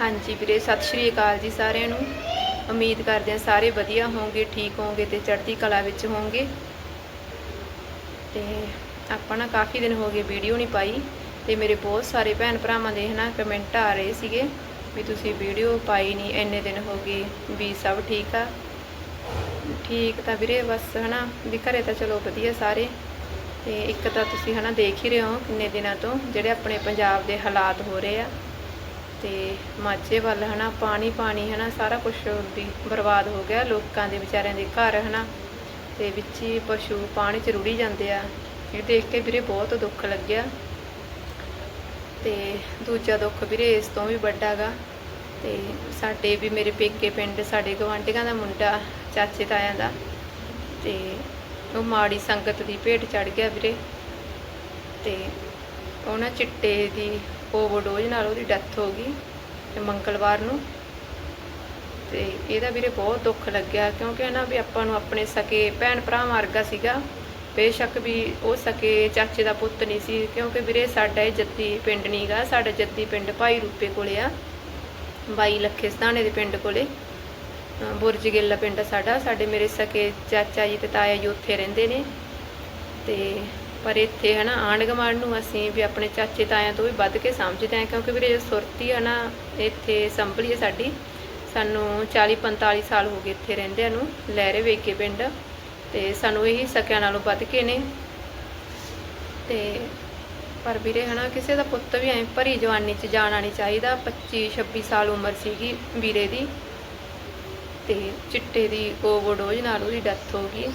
ਹਾਂਜੀ ਵੀਰੇ, ਸਤਿ ਸ਼੍ਰੀ ਅਕਾਲ ਜੀ ਸਾਰਿਆਂ ਨੂੰ। ਉਮੀਦ ਕਰਦੇ ਹਾਂ ਸਾਰੇ ਵਧੀਆ ਹੋਵੋਗੇ ਠੀਕ ਹੋਵੋਗੇ ਤੇ ਚੜ੍ਹਦੀ ਕਲਾ ਵਿੱਚ ਹੋਵੋਗੇ ਤੇ ਆਪਾਂ ਨਾ ਕਾਫੀ ਦਿਨ ਹੋ ਗਏ ਵੀਡੀਓ ਨਹੀਂ ਪਾਈ ਤੇ ਮੇਰੇ ਬਹੁਤ ਸਾਰੇ ਭੈਣ ਭਰਾਵਾਂ ਦੇ ਹਨਾ ਕਮੈਂਟ ਆ ਰਹੇ ਸੀਗੇ ਵੀ ਤੁਸੀਂ ਵੀਡੀਓ ਪਾਈ ਨਹੀਂ, ਇੰਨੇ ਦਿਨ ਹੋ ਗਏ, ਵੀ ਸਭ ਠੀਕ ਆ। ਠੀਕ ਤਾਂ ਵੀਰੇ ਬਸ ਹਨਾ, ਵੀ ਘਰੇ ਤਾਂ ਚਲੋ ਵਧੀਆ ਸਾਰੇ। ਤੇ ਇੱਕ ਤਾਂ ਤੁਸੀਂ ਹਨਾ ਦੇਖ ਹੀ ਰਹੇ ਹੋ ਕਿੰਨੇ ਦਿਨਾਂ ਤੋਂ ਜਿਹੜੇ ਆਪਣੇ ਪੰਜਾਬ ਦੇ ਹਾਲਾਤ ਹੋ ਰਹੇ ਆ। ਤੇ ਮਾਝੇ ਵੱਲ ਹਨਾ, ਪਾਣੀ ਪਾਣੀ ਹਨਾ, ਸਾਰਾ ਕੁਝ ਵੀ ਬਰਬਾਦ ਹੋ ਗਿਆ। ਲੋਕਾਂ ਦੇ ਵਿਚਾਰਿਆਂ ਦੇ ਘਰ ਹਨਾ, ਤੇ ਵਿੱਚ ਹੀ ਪਸ਼ੂ ਪਾਣੀ ਚ ਰੁੜੀ ਜਾਂਦੇ ਆ। ਇਹ ਦੇਖ ਕੇ ਵੀਰੇ ਬਹੁਤ ਦੁੱਖ ਲੱਗਿਆ। ਤੇ ਦੂਜਾ ਦੁੱਖ ਵੀਰੇ ਇਸ ਤੋਂ ਵੀ ਵੱਡਾ ਗਾ। ਤੇ ਸਾਡੇ ਵੀ ਮੇਰੇ ਪੇਕੇ ਪਿੰਡ, ਸਾਡੇ ਗਵਾਂਢੀਆਂ ਦਾ ਮੁੰਡਾ, ਚਾਚੇ ਤਾਇਆਂ ਦਾ। ਤੇ ਉਹ ਮਾੜੀ ਸੰਗਤ ਦੀ ਭੇਟ ਚੜ ਗਿਆ ਵੀਰੇ। ਤੇ ਉਹਨਾਂ ਚਿੱਟੇ ਦੀ ਓਵਰਡੋਜ਼ ਨਾਲ ਉਹਦੀ ਡੈਥ ਹੋ ਗਈ ਤੇ ਮੰਗਲਵਾਰ ਨੂੰ। ਤੇ ਇਹਦਾ ਵੀਰੇ ਬਹੁਤ ਦੁੱਖ ਲੱਗਿਆ ਕਿਉਂਕਿ ਨਾ ਵੀ ਆਪਾਂ ਨੂੰ ਆਪਣੇ ਸਕੇ, ਭੈਣ ਭਰਾ ਵਰਗਾ ਸੀਗਾ। ਬੇਸ਼ੱਕ ਵੀ ਉਹ ਸਕੇ, ਚਾਚੇ ਦਾ ਪੁੱਤ ਨਹੀਂ ਸੀ ਕਿਉਂਕਿ ਵੀਰੇ ਸਾਡਾ ਇਹ ਜੱਦੀ ਪਿੰਡ ਨਹੀਂਗਾ ਸਾਡਾ ਜੱਦੀ ਪਿੰਡ ਭਾਈ ਰੂਪੇ ਕੋਲੇ ਆ। ਬਾਈ ਲੱਖੇ ਸਤਾਣੇ ਦੇ ਪਿੰਡ ਕੋਲੇ। ਬੁਰਜ ਗਿੱਲਾ ਪਿੰਡ ਆ ਸਾਡਾ, ਸਾਡੇ ਮੇਰੇ ਸਕੇ ਚਾਚਾ ਜੀ ਤੇ ਤਾਇਆ ਜੀ ਉੱਥੇ ਰਹਿੰਦੇ ਨੇ। ਤੇ ਪਰ ਇੱਥੇ ਹਨਾ ਆਂਢ ਗੁਆਂਢ ਨੂੰ ਅਸੀਂ ਵੀ ਆਪਣੇ ਚਾਚੇ ਤਾਇਆਂ ਤੋਂ ਵੀ ਵੱਧ ਕੇ ਸਮਝਦੇ ਹਾਂ, ਕਿਉਂਕਿ ਵੀਰੇ ਜੋ ਸੁਰਤੀ ਆ ਨਾ, ਇੱਥੇ ਸੰਭਲੀ ਹੈ ਸਾਡੀ। ਸਾਨੂੰ 40 45 ਸਾਲ ਹੋ ਗਏ ਇੱਥੇ ਰਹਿੰਦਿਆਂ ਨੂੰ, ਲਹਿਰੇ ਵੇਕੇ ਪਿੰਡ। ਤੇ ਸਾਨੂੰ ਇਹੀ ਸਕਿਆਂ ਨਾਲੋਂ ਵੱਧ ਕੇ ਨੇ। ਤੇ ਪਰ ਵੀਰੇ ਹਨਾ, ਕਿਸੇ ਦਾ ਪੁੱਤ ਵੀ ਐ ਭਰੀ ਜਵਾਨੀ ਚ ਜਾਣਾ ਨਹੀਂ ਚਾਹੀਦਾ। 25 26 ਸਾਲ ਉਮਰ ਸੀਗੀ ਵੀਰੇ ਦੀ। ਤੇ ਚਿੱਟੇ ਦੀ ਓਵਰਡੋਜ਼ ਨਾਲ ਉਹਦੀ ਡੈਥ ਹੋ ਗਈ।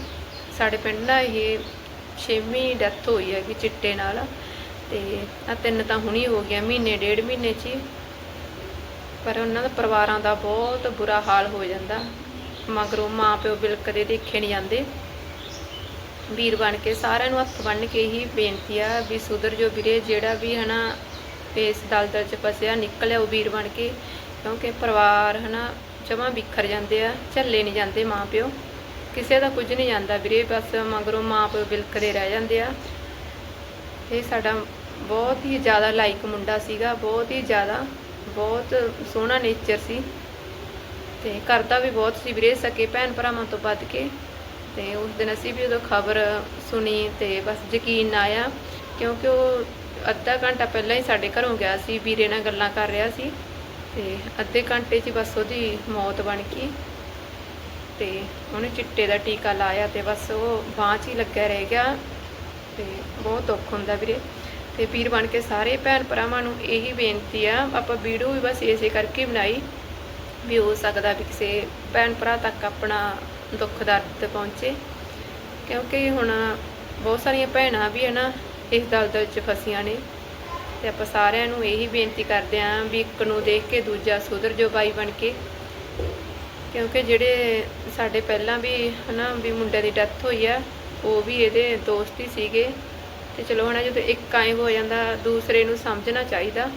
ਸਾਡੇ ਪਿੰਡ ਦਾ ਇਹ ਛੇਵੀਂ ਡੈਥ ਹੋਈ ਹੈਗੀ ਚਿੱਟੇ ਨਾਲ ਤੇ ਆ ਤਿੰਨ ਤਾਂ ਹੁਣੀ ਹੋ ਗਿਆ ਮਹੀਨੇ, ਡੇਢ ਮਹੀਨੇ ਚ ਪਰ ਉਹਨਾਂ ਦਾ ਪਰਿਵਾਰਾਂ ਦਾ ਬਹੁਤ ਬੁਰਾ ਹਾਲ ਹੋ ਜਾਂਦਾ। ਮਗਰੋਂ ਮਾਂ ਪਿਓ ਬਿਲਕਦੇ ਦੇਖੇ ਨਹੀਂ ਜਾਂਦੇ। ਵੀਰ ਬਣ ਕੇ ਸਾਰਿਆਂ ਨੂੰ ਹੱਥ ਬੰਨ੍ਹ ਕੇ ਹੀ ਬੇਨਤੀ ਆ ਵੀ ਸੁਧਰ ਜੋ ਵੀਰੇ, ਜਿਹੜਾ ਵੀ ਹਨਾ ਇਸ ਦਲਦਲ ਚ ਫਸਿਆ ਨਿਕਲਿਆ ਉਹ ਵੀਰ ਬਣ ਕੇ। ਕਿਉਂਕਿ ਪਰਿਵਾਰ ਹਨਾ ਜਮਾਂ ਵਿਖਰ ਜਾਂਦੇ ਆ, ਝੱਲੇ ਨਹੀਂ ਜਾਂਦੇ ਮਾਂ ਪਿਓ ਕਿਸੇ ਦਾ ਕੁਝ ਨਹੀਂ ਜਾਂਦਾ ਵੀਰੇ, ਬਸ ਮਗਰੋਂ ਮਾਂ ਪਿਓ ਬਿਲਕਦੇ ਰਹਿ ਜਾਂਦੇ ਆ। ਇਹ ਸਾਡਾ ਬਹੁਤ ਹੀ ਜ਼ਿਆਦਾ ਲਾਈਕ ਮੁੰਡਾ ਸੀਗਾ, ਬਹੁਤ ਹੀ ਜ਼ਿਆਦਾ, ਬਹੁਤ ਸੋਹਣਾ ਨੇਚਰ ਸੀ। ਤੇ ਕਰਦਾ ਵੀ ਬਹੁਤ ਸੀ ਵੀਰੇ, ਸਕੇ ਭੈਣ ਭਰਾਵਾਂ ਤੋਂ ਵੱਧ ਕੇ। ਤੇ ਉਸ ਦਿਨ ਅਸੀਂ ਵੀ ਉਦੋਂ ਖਬਰ ਸੁਣੀ ਤੇ ਬਸ ਯਕੀਨ ਆਇਆ, ਕਿਉਂਕਿ ਉਹ ਅੱਧਾ ਘੰਟਾ ਪਹਿਲਾਂ ਹੀ ਸਾਡੇ ਘਰੋਂ ਗਿਆ ਸੀ, ਵੀਰੇ ਨਾਲ ਗੱਲਾਂ ਕਰ ਰਿਹਾ ਸੀ। ਤੇ ਅੱਧੇ ਘੰਟੇ 'ਚ ਬਸ ਉਹਦੀ ਮੌਤ ਬਣ ਗਈ। ਤੇ ਉਹਨੇ ਚਿੱਟੇ ਦਾ ਟੀਕਾ ਲਾਇਆ ਤੇ ਬਸ ਉਹ ਬਾਂਹ 'ਚ ਹੀ ਲੱਗਿਆ ਰਹਿ ਗਿਆ ਤੇ ਬਹੁਤ ਦੁੱਖ ਹੁੰਦਾ ਵੀਰੇ। ਤੇ ਵੀਰ ਬਣ ਕੇ ਸਾਰੇ ਭੈਣ ਭਰਾਵਾਂ ਨੂੰ ਇਹੀ ਬੇਨਤੀ ਆ, ਆਪਾਂ ਵੀਡੀਓ ਵੀ ਬਸ ਇਸੇ ਕਰਕੇ ਬਣਾਈ ਵੀ ਹੋ ਸਕਦਾ ਵੀ ਕਿਸੇ ਭੈਣ ਭਰਾ ਤੱਕ ਆਪਣਾ ਦੁੱਖ ਦਰਦ ਪਹੁੰਚੇ। ਕਿਉਂਕਿ ਹੁਣ ਬਹੁਤ ਸਾਰੀਆਂ ਭੈਣਾਂ ਵੀ ਹੈ ਨਾ ਇਸ ਦਲਦਲ 'ਚ ਫਸੀਆਂ ਨੇ ਤੇ ਆਪਾਂ ਸਾਰਿਆਂ ਨੂੰ ਇਹੀ ਬੇਨਤੀ ਕਰਦੇ ਆਂ ਵੀ ਇੱਕ ਨੂੰ ਦੇਖ ਕੇ ਦੂਜਾ ਸੁਧਰ ਜੋ ਬਾਈ ਬਣ ਕੇ। ਕਿਉਂਕਿ ਜਿਹੜੇ ਸਾਡੇ ਪਹਿਲਾਂ ਵੀ ਹਨਾ ਵੀ ਮੁੰਡੇ ਦੀ ਡੈਥ ਹੋਈ ਆ, ਉਹ ਵੀ ਇਹਦੇ ਦੋਸਤ ਹੀ ਸੀਗੇ। ਤੇ ਚਲੋ ਹਨਾ ਜਦੋਂ ਇੱਕ ਆਏ ਹੋ ਜਾਂਦਾ, ਦੂਸਰੇ ਨੂੰ ਸਮਝਣਾ ਚਾਹੀਦਾ।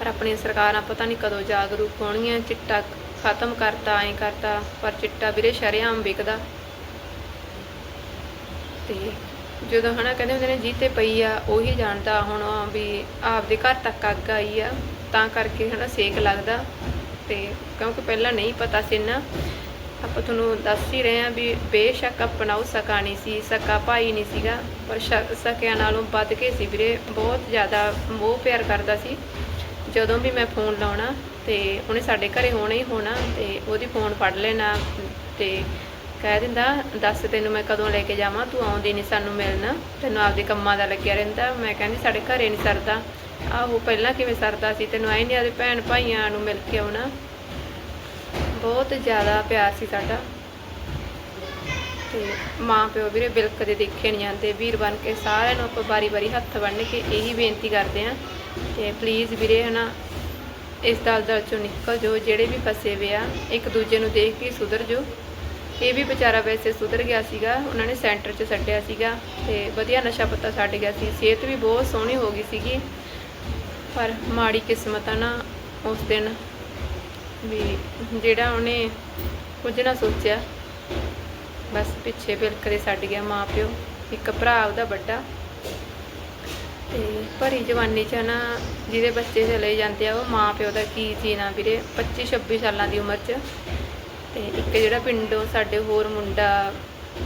ਪਰ ਆਪਣੀਆਂ ਸਰਕਾਰਾਂ ਪਤਾ ਨਹੀਂ ਕਦੋਂ ਜਾਗਰੂਕ ਹੋਣਗੀਆਂ, ਚਿੱਟਾ ਖਤਮ ਕਰਤਾ, ਐਂ ਕਰਤਾ, ਪਰ ਚਿੱਟਾ ਵੀਰੇ ਸ਼ਰੇਆਮ ਵਿਕਦਾ। ਤੇ ਜਦੋਂ ਹਨਾ ਕਹਿੰਦੇ ਹੁੰਦੇ ਨੇ, ਜੀਤੇ ਪਈ ਆ, ਉਹੀ ਜਾਣਦਾ ਹੁਣ ਵੀ ਆਪਦੇ ਘਰ ਤੱਕ ਅੱਗ ਆਈ ਆ, ਤਾਂ ਕਰਕੇ ਹਨਾ ਸੇਕ ਲੱਗਦਾ। ਤੇ ਕਿਉਂਕਿ ਪਹਿਲਾਂ ਨਹੀਂ ਪਤਾ ਸੀ ਨਾ, ਆਪਾਂ ਤੁਹਾਨੂੰ ਦੱਸ ਹੀ ਰਹੇ ਆ ਵੀ ਬੇਸ਼ੱਕ ਆਪਣਾ ਉਹ ਸਕਾ ਨਹੀਂ ਸੀ, ਸਕਾ ਭਾਈ ਨਹੀਂ ਸੀਗਾ, ਪਰ ਸ਼- ਨਾਲੋਂ ਵੱਧ ਕੇ ਸੀ ਵੀਰੇ, ਬਹੁਤ ਜ਼ਿਆਦਾ ਮੋਹ ਪਿਆਰ ਕਰਦਾ ਸੀ। ਜਦੋਂ ਵੀ ਮੈਂ ਫੋਨ ਲਾਉਣਾ ਤੇ ਉਹਨੇ ਸਾਡੇ ਘਰੇ ਹੋਣਾ ਹੀ ਹੋਣਾ ਤੇ ਉਹਦੀ ਫੋਨ ਫੜ ਲੈਣਾ ਤੇ ਕਹਿ ਦਿੰਦਾ, ਦੱਸ ਤੈਨੂੰ ਮੈਂ ਕਦੋਂ ਲੈ ਕੇ ਜਾਵਾਂ, ਤੂੰ ਆਉਂਦੀ ਨਹੀਂ ਸਾਨੂੰ ਮਿਲਣਾ। ਤੈਨੂੰ ਆਪਦੇ ਕੰਮਾਂ ਦਾ ਲੱਗਿਆ ਰਹਿੰਦਾ। ਮੈਂ ਕਹਿੰਦੀ, ਸਾਡੇ ਘਰੇ ਨਹੀਂ ਸਰਦਾ। ਆਹੋ, ਪਹਿਲਾਂ ਕਿਵੇਂ ਸਰਦਾ ਸੀ, ਤੈਨੂੰ ਆਈ ਨਹੀਂ ਆਦੇ ਭੈਣ ਭਾਈਆਂ ਨੂੰ ਮਿਲ ਕੇ ਆਉਣਾ। ਬਹੁਤ ਜ਼ਿਆਦਾ ਪਿਆਰ ਸੀ ਸਾਡਾ। ਤੇ ਮਾਂ ਪਿਓ ਵੀਰੇ ਬਿਲਕ ਦੇ ਦੇਖੇ ਨਹੀਂ ਜਾਂਦੇ, ਵੀਰ ਬਣ ਕੇ ਸਾਰਿਆਂ ਨੂੰ ਆਪਾਂ ਬਾਰੀ-ਬਾਰੀ ਹੱਥ ਬੰਨ੍ਹ ਕੇ ਇਹੀ ਬੇਨਤੀ ਕਰਦੇ ਆਂ ਤੇ ਪਲੀਜ਼ ਵੀਰੇ ਹਨਾ, ਇਸ ਦਲਦਲ ਚੋਂ ਨਿਕਲ ਜੋ ਜਿਹੜੇ ਵੀ ਫਸੇ ਵੇ ਆ, ਇੱਕ ਦੂਜੇ ਨੂੰ ਦੇਖ ਕੇ ਸੁਧਰ ਜੋ ਇਹ ਵੀ ਵਿਚਾਰਾ ਵੈਸੇ ਸੁਧਰ ਗਿਆ ਸੀਗਾ, ਉਹਨਾਂ ਨੇ ਸੈਂਟਰ 'ਚ ਛੱਡਿਆ ਸੀਗਾ ਤੇ ਵਧੀਆ ਨਸ਼ਾ ਪੱਤਾ ਛੱਡ ਗਿਆ ਸੀ, ਸਿਹਤ ਵੀ ਬਹੁਤ ਸੋਹਣੀ ਹੋ ਗਈ ਸੀਗੀ। ਪਰ ਮਾੜੀ ਕਿਸਮਤ ਆ ਨਾ ਉਸ ਦਿਨ ਵੀ ਜਿਹੜਾ ਉਹਨੇ ਕੁਝ ਨਾ ਸੋਚਿਆ, ਬਸ ਪਿੱਛੇ ਬਿਲਕਦੇ ਛੱਡ ਗਿਆ ਮਾਂ ਪਿਓ ਇੱਕ ਭਰਾ ਉਹਦਾ ਵੱਡਾ। ਤੇ ਭਰੀ ਜਵਾਨੀ ਚ ਨਾ ਜਿਹਦੇ ਬੱਚੇ ਚਲੇ ਜਾਂਦੇ ਆ, ਉਹ ਮਾਂ ਪਿਓ ਦਾ ਕੀ ਜੀਣਾ ਵੀਰੇ? 25 26 ਸਾਲਾਂ ਦੀ ਉਮਰ ਚ। ਤੇ ਇੱਕ ਜਿਹੜਾ ਪਿੰਡੋਂ ਸਾਡੇ ਹੋਰ ਮੁੰਡਾ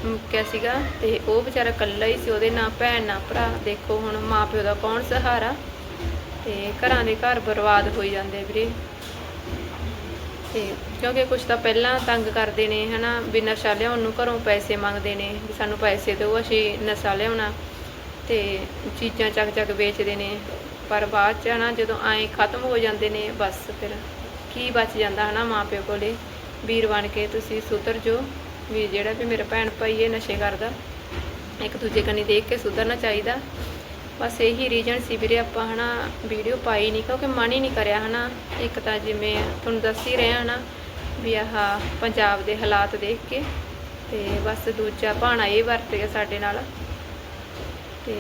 ਮੁੱਕਿਆ ਸੀਗਾ, ਤੇ ਉਹ ਵਿਚਾਰਾ ਇਕੱਲਾ ਹੀ ਸੀ, ਉਹਦੇ ਨਾ ਭੈਣ ਨਾ ਭਰਾ। ਦੇਖੋ ਹੁਣ ਮਾਂ ਪਿਓ ਦਾ ਕੌਣ ਸਹਾਰਾ? ਤੇ ਘਰਾਂ ਦੇ ਘਰ ਬਰਬਾਦ ਹੋਈ ਜਾਂਦੇ ਵੀਰੇ। ਤੇ ਕਿਉਂਕਿ ਕੁਝ ਤਾਂ ਪਹਿਲਾਂ ਤੰਗ ਕਰਦੇ ਨੇ, ਹਨਾ, ਵੀ ਨਸ਼ਾ ਲਿਆਉਣ ਨੂੰ ਘਰੋਂ ਪੈਸੇ ਮੰਗਦੇ ਨੇ, ਵੀ ਸਾਨੂੰ ਪੈਸੇ ਦਿਓ, ਅਸੀਂ ਨਸ਼ਾ ਲਿਆਉਣਾ। ਤੇ ਚੀਜ਼ਾਂ ਚੱਕ ਚੱਕ ਵੇਚਦੇ ਨੇ, ਪਰ ਬਾਅਦ ਚ, ਹਨਾ, ਜਦੋਂ ਐਂ ਖਤਮ ਹੋ ਜਾਂਦੇ ਨੇ, ਬਸ ਫਿਰ ਕੀ ਬਚ ਜਾਂਦਾ, ਹਨਾ ਮਾਂ ਪਿਓ ਕੋਲੇ? ਵੀਰ ਬਣ ਕੇ ਤੁਸੀਂ ਸੁਧਰ ਜੋ ਵੀ ਜਿਹੜਾ ਵੀ ਮੇਰਾ ਭੈਣ ਭਾਈ ਇਹ ਨਸ਼ੇ ਕਰਦਾ, ਇੱਕ ਦੂਜੇ ਕੰਨੀ ਦੇਖ ਕੇ ਸੁਧਰਨਾ ਚਾਹੀਦਾ। ਬਸ ਇਹੀ ਰੀਜਨ ਸੀ ਵੀਰੇ, ਆਪਾਂ ਹਨਾ ਵੀਡੀਓ ਪਾਈ ਨਹੀਂ ਕਿਉਂਕਿ ਮਨ ਹੀ ਨਹੀਂ ਕਰਿਆ ਹਨਾ। ਇੱਕ ਤਾਂ ਜਿਵੇਂ ਤੁਹਾਨੂੰ ਦੱਸ ਹੀ ਰਿਹਾ ਹਨਾ ਵੀ ਆਹ ਪੰਜਾਬ ਦੇ ਹਾਲਾਤ ਦੇਖ ਕੇ, ਤੇ ਬਸ ਦੂਜਾ ਭਾਣਾ ਇਹ ਵਰਤ ਗਿਆ ਸਾਡੇ ਨਾਲ। ਤੇ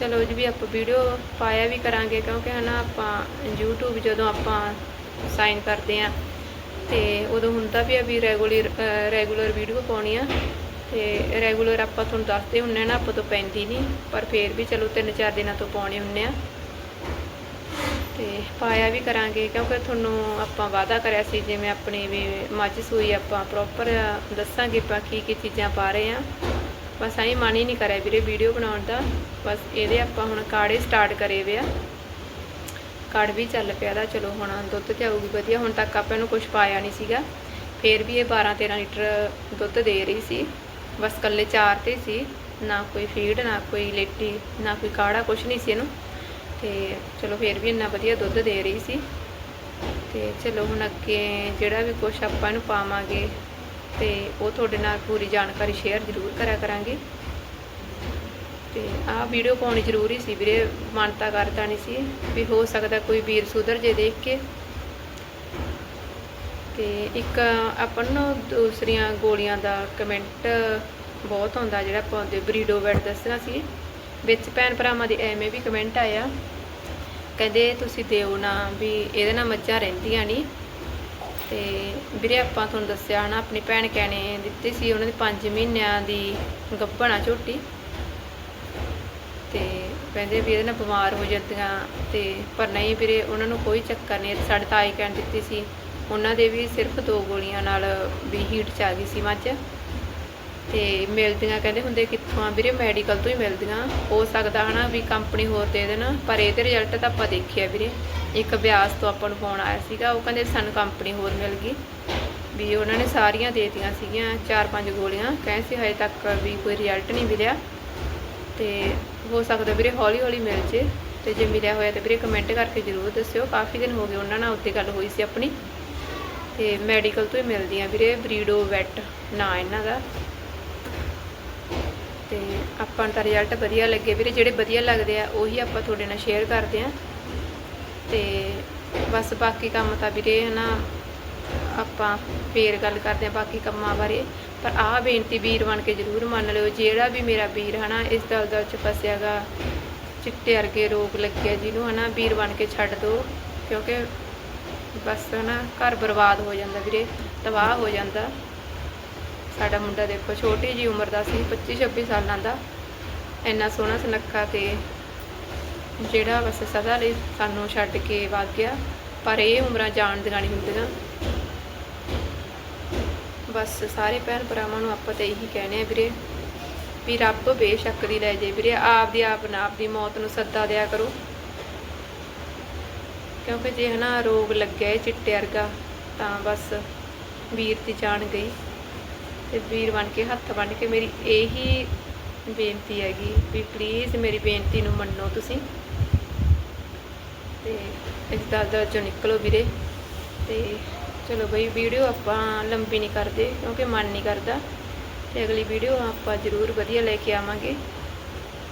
ਚਲੋ ਜੀ, ਵੀ ਆਪਾਂ ਵੀਡੀਓ ਪਾਇਆ ਵੀ ਕਰਾਂਗੇ, ਕਿਉਂਕਿ ਹਨਾ ਆਪਾਂ YouTube ਜਦੋਂ ਆਪਾਂ ਸਾਈਨ ਕਰਦੇ ਆ ਤੇ ਉਦੋਂ ਹੁੰਦਾ ਵੀ ਆ ਵੀ ਰੈਗੂਲਰ ਰੈਗੂਲਰ ਵੀਡੀਓ ਪਾਉਣੀ ਆ। ਤੇ ਰੈਗੂਲਰ ਆਪਾਂ ਤੁਹਾਨੂੰ ਦੱਸਦੇ ਹੁੰਨੇ ਆ ਨਾ, ਆਪਾਂ ਤੋਂ ਪੈਂਦੀ ਨਹੀਂ ਪਰ ਫੇਰ ਵੀ ਚਲੋ ਤਿੰਨ ਚਾਰ ਦਿਨਾਂ ਤੋਂ ਪਾਉਣੇ ਹੁੰਨੇ ਆ। ਤੇ ਪਾਇਆ ਵੀ ਕਰਾਂਗੇ, ਕਿਉਂਕਿ ਤੁਹਾਨੂੰ ਆਪਾਂ ਵਾਅਦਾ ਕਰਿਆ ਸੀ, ਜਿਵੇਂ ਆਪਣੀ ਵੀ ਮੱਝ ਸੂਈ ਆਪਾਂ ਪ੍ਰੋਪਰ ਦੱਸਾਂਗੇ ਆਪਾਂ ਕੀ ਕੀ ਚੀਜ਼ਾਂ ਪਾ ਰਹੇ ਆ। ਬਸ ਐਂ ਮਨ ਹੀ ਨਹੀਂ ਕਰਿਆ ਵੀਰੇ ਵੀਡੀਓ ਬਣਾਉਣ ਦਾ। ਬਸ ਇਹਦੇ ਆਪਾਂ ਹੁਣ ਕਾੜੇ ਸਟਾਰਟ ਕਰੇ ਵੇ ਆ। ਕੜ ਵੀ ਚੱਲ ਪਿਆ ਦਾ, ਚਲੋ ਹੁਣ ਦੁੱਧ ਤੇ ਆਊਗੀ ਵਧੀਆ, ਹੁਣ ਤੱਕ ਆਪਾਂ ਇਹਨੂੰ ਕੁਝ ਪਾਇਆ ਨਹੀਂ ਸੀਗਾ। ਫੇਰ ਵੀ ਇਹ 12 13 ਲੀਟਰ ਦੁੱਧ ਦੇ ਰਹੀ ਸੀ। ਬਸ ਕੱਲੇ ਚਾਰ ਤੇ ਸੀ, ਨਾ ਕੋਈ ਫੀਡ ਨਾ ਕੋਈ ਲੇਟੀ, ਨਾ ਕੋਈ ਕਾੜਾ, ਕੁਛ ਨਹੀਂ ਸੀ ਇਹਨੂੰ। ਤੇ ਚਲੋ ਫੇਰ ਵੀ ਇੰਨਾ ਵਧੀਆ ਦੁੱਧ ਦੇ ਰਹੀ ਸੀ। ਤੇ ਚਲੋ ਹੁਣ ਅੱਗੇ ਜਿਹੜਾ ਵੀ ਕੁਛ ਆਪਾਂ ਇਹਨੂੰ ਪਾਵਾਂਗੇ ਤੇ ਉਹ ਤੁਹਾਡੇ ਨਾਲ ਪੂਰੀ ਜਾਣਕਾਰੀ ਸ਼ੇਅਰ ਜ਼ਰੂਰ ਕਰਿਆ ਕਰਾਂਗੇ। ਤੇ ਆਹ ਵੀਡੀਓ ਪਾਉਣੀ ਜ਼ਰੂਰੀ ਸੀ ਵੀਰੇ, ਮਨਤਾ ਕਰਦਾ ਨਹੀਂ ਸੀ ਵੀ ਹੋ ਸਕਦਾ ਕੋਈ ਵੀਰ ਸੁਧਰ ਜੇ ਦੇਖ ਕੇ। ਤੇ ਇੱਕ ਆਪਾਂ ਨੂੰ ਦੂਸਰੀਆਂ ਗੋਲੀਆਂ ਦਾ ਕਮੈਂਟ ਬਹੁਤ ਆਉਂਦਾ ਜਿਹੜਾ ਆਪਾਂ ਬਰੀਡੋ ਬੈਡ ਦੱਸਣਾ ਸੀ। ਵਿੱਚ ਭੈਣ ਭਰਾਵਾਂ ਦੇ ਐਵੇਂ ਵੀ ਕਮੈਂਟ ਆਇਆ। ਕਹਿੰਦੇ ਤੁਸੀਂ ਦਿਓ ਨਾ ਵੀ ਇਹਦੇ ਨਾਲ ਮੱਝਾਂ ਰਹਿੰਦੀਆਂ ਨਹੀਂ ਤੇ ਵੀਰੇ ਆਪਾਂ ਤੁਹਾਨੂੰ ਦੱਸਿਆ ਹਨਾ, ਆਪਣੀ ਭੈਣ ਕਹਿਣੇ ਦਿੱਤੀ ਸੀ ਉਹਨਾਂ ਦੀ 5 ਮਹੀਨਿਆਂ ਦੀ ਗੱਭਣਾ ਝੋਟੀ। ਤੇ ਕਹਿੰਦੇ ਵੀ ਇਹਦੇ ਨਾਲ ਬਿਮਾਰ ਹੋ ਜਾਂਦੀਆਂ ਤੇ ਪਰ ਨਹੀਂ ਵੀਰੇ, ਉਹਨਾਂ ਨੂੰ ਕੋਈ ਚੱਕਰ ਨਹੀਂ। ਸਾਡੇ ਤਾਈ ਕਹਿਣ ਦਿੱਤੀ ਸੀ ਉਹਨਾਂ ਦੇ ਵੀ ਸਿਰਫ ਦੋ ਗੋਲੀਆਂ ਨਾਲ ਵੀ ਹੀਟ ਚ ਆ ਗਈ ਸੀ ਮੱਝ। ਤੇ ਮਿਲਦੀਆਂ ਕਹਿੰਦੇ ਹੁੰਦੇ ਕਿੱਥੋਂ ਆ ਵੀਰੇ ਮੈਡੀਕਲ ਤੋਂ ਹੀ ਮਿਲਦੀਆਂ। ਹੋ ਸਕਦਾ ਹਨਾ ਵੀ ਕੰਪਨੀ ਹੋਰ ਦੇ ਦੇਣ, ਪਰ ਇਹਦੇ ਰਿਜ਼ਲਟ ਤਾਂ ਆਪਾਂ ਦੇਖਿਆ ਵੀਰੇ। ਇੱਕ ਅਭਿਆਸ ਤੋਂ ਆਪਾਂ ਨੂੰ ਫੋਨ ਆਇਆ ਸੀਗਾ, ਉਹ ਕਹਿੰਦੇ ਸਾਨੂੰ ਕੰਪਨੀ ਹੋਰ ਮਿਲ ਗਈ। ਵੀ ਉਹਨਾਂ ਨੇ ਸਾਰੀਆਂ ਦੇਤੀਆਂ ਸੀਗੀਆਂ, ਚਾਰ ਪੰਜ ਗੋਲੀਆਂ। ਕਹਿੰਦੇ ਸੀ ਹਜੇ ਤੱਕ ਵੀ ਕੋਈ ਰਿਜ਼ਲਟ ਨਹੀਂ ਮਿਲਿਆ। ਤੇ ਹੋ ਸਕਦਾ ਵੀਰੇ ਹੌਲੀ ਹੌਲੀ ਮਿਲ ਜੇ। ਤੇ ਜੇ ਮਿਲਿਆ ਹੋਇਆ ਤਾਂ ਵੀਰੇ ਕਮੈਂਟ ਕਰਕੇ ਜ਼ਰੂਰ ਦੱਸਿਓ। ਕਾਫੀ ਦਿਨ ਹੋ ਗਏ ਉਹਨਾਂ ਨਾਲ ਉੱਤੇ ਗੱਲ ਹੋਈ ਸੀ ਆਪਣੀ। ਤੇ ਮੈਡੀਕਲ ਤੋਂ ਹੀ ਮਿਲਦੀਆਂ ਵੀਰੇ, ਬਰੀਡੋ ਵੈਟ ਨਾ ਇਹਨਾਂ ਦਾ। ਤੇ ਆਪਾਂ ਨੂੰ ਤਾਂ ਰਿਜ਼ਲਟ ਵਧੀਆ ਲੱਗੇ ਵੀਰੇ, ਜਿਹੜੇ ਵਧੀਆ ਲੱਗਦੇ ਆ, ਉਹੀ ਆਪਾਂ ਤੁਹਾਡੇ ਨਾਲ ਸ਼ੇਅਰ ਕਰਦੇ ਆ। ਤੇ ਬਸ ਬਾਕੀ ਕੰਮ ਤਾਂ ਵੀਰੇ ਹਨਾ, ਆਪਾਂ ਫੇਰ ਗੱਲ ਕਰਦੇ ਆ ਬਾਕੀ ਕੰਮਾਂ ਬਾਰੇ। ਪਰ ਆਹ ਬੇਨਤੀ ਵੀਰ ਬਣ ਕੇ ਜ਼ਰੂਰ ਮੰਨ ਲਿਓ, ਜਿਹੜਾ ਵੀ ਮੇਰਾ ਵੀਰ ਹਨਾ, ਇਸ ਦਲਦਲ ਚ ਫਸਿਆਗਾ, ਚਿੱਟੇ ਵਰਗੇ ਰੋਗ ਲੱਗਿਆ ਜਿਹਨੂੰ ਹਨਾ, ਵੀਰ ਬਣ ਕੇ ਛੱਡ ਦਿਓ ਕਿਉਂਕਿ ਬਸ ਨਾ, ਘਰ ਬਰਬਾਦ ਹੋ ਜਾਂਦਾ ਵੀਰੇ, ਤਬਾਹ ਹੋ ਜਾਂਦਾ। ਸਾਡਾ ਮੁੰਡਾ ਦੇਖੋ ਛੋਟੀ ਜੀ ਉਮਰ ਦਾ ਸੀ 25 26 ਸਾਲਾਂ ਦਾ। ਇੰਨਾ ਸੋਹਣਾ ਸੁਨੱਖਾ ਤੇ ਜਿਹੜਾ ਬਸ ਸਦਾ ਲਈ ਸਾਨੂੰ ਛੱਡ ਕੇ ਵਗ ਗਿਆ, ਪਰ ਇਹ ਉਮਰਾਂ ਜਾਣ ਦੀਆਂ ਨਹੀਂ ਹੁੰਦੀਆਂ। ਬਸ ਸਾਰੇ ਭੈਣ ਭਰਾਵਾਂ ਨੂੰ ਆਪਾਂ ਤਾਂ ਇਹੀ ਕਹਿੰਦੇ ਆ ਵੀਰੇ, ਵੀ ਰੱਬ ਬੇਸ਼ੱਕ ਦੀ ਲੈ ਜੇ ਵੀਰੇ ਆਪ ਦੀ ਆਪ ਨਾ ਆਪ ਮੌਤ ਨੂੰ ਸੱਦਾ ਦਿਆ ਕਰੋ। ਕਿਉਂਕਿ ਜੇ ਹਨਾ ਰੋਗ ਲੱਗਿਆ ਹੈ ਚਿੱਟੇ ਵਰਗਾ, ਤਾਂ ਬਸ ਵੀਰ ਦੀ ਜਾਨ ਗਈ ਤੇ ਵੀਰ ਬਣ ਕੇ ਹੱਥ ਬੰਨ ਕੇ ਮੇਰੀ ਇਹੀ ਬੇਨਤੀ ਹੈਗੀ ਵੀ ਪਲੀਜ਼ ਮੇਰੀ ਬੇਨਤੀ ਨੂੰ ਮੰਨੋ ਤੁਸੀਂ। ਤੇ ਇਸ ਦਾ ਦਾ ਚੋਂ ਨਿਕਲੋ ਵੀਰੇ। ਤੇ ਚਲੋ ਬਈ ਵੀਡੀਓ ਆਪਾਂ ਲੰਬੀ ਨਹੀਂ ਕਰਦੇ ਕਿਉਂਕਿ ਮਨ ਨਹੀਂ ਕਰਦਾ। ਤੇ ਅਗਲੀ ਵੀਡੀਓ ਆਪਾਂ ਜ਼ਰੂਰ ਵਧੀਆ ਲੈ ਕੇ ਆਵਾਂਗੇ।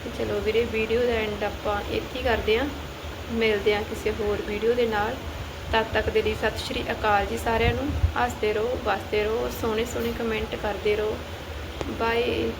ਤੇ ਚਲੋ ਵੀਰੇ, ਵੀਡੀਓ ਦਾ ਐਂਡ ਆਪਾਂ ਇੱਥੇ ਹੀ ਕਰਦੇ ਆਂ ਮਿਲਦੇ ਆਂ ਕਿਸੇ ਹੋਰ ਵੀਡੀਓ ਦੇ ਨਾਲ। ਤਦ ਤੱਕ ਦੇ ਲਈ ਸਤਿ ਸ਼੍ਰੀ ਅਕਾਲ ਜੀ ਸਾਰਿਆਂ ਨੂੰ। ਹੱਸਦੇ ਰਹੋ, ਵਸਦੇ ਰਹੋ ਸੋਹਣੇ ਸੋਹਣੇ ਕਮੈਂਟ ਕਰਦੇ ਰਹੋ। ਬਾਏ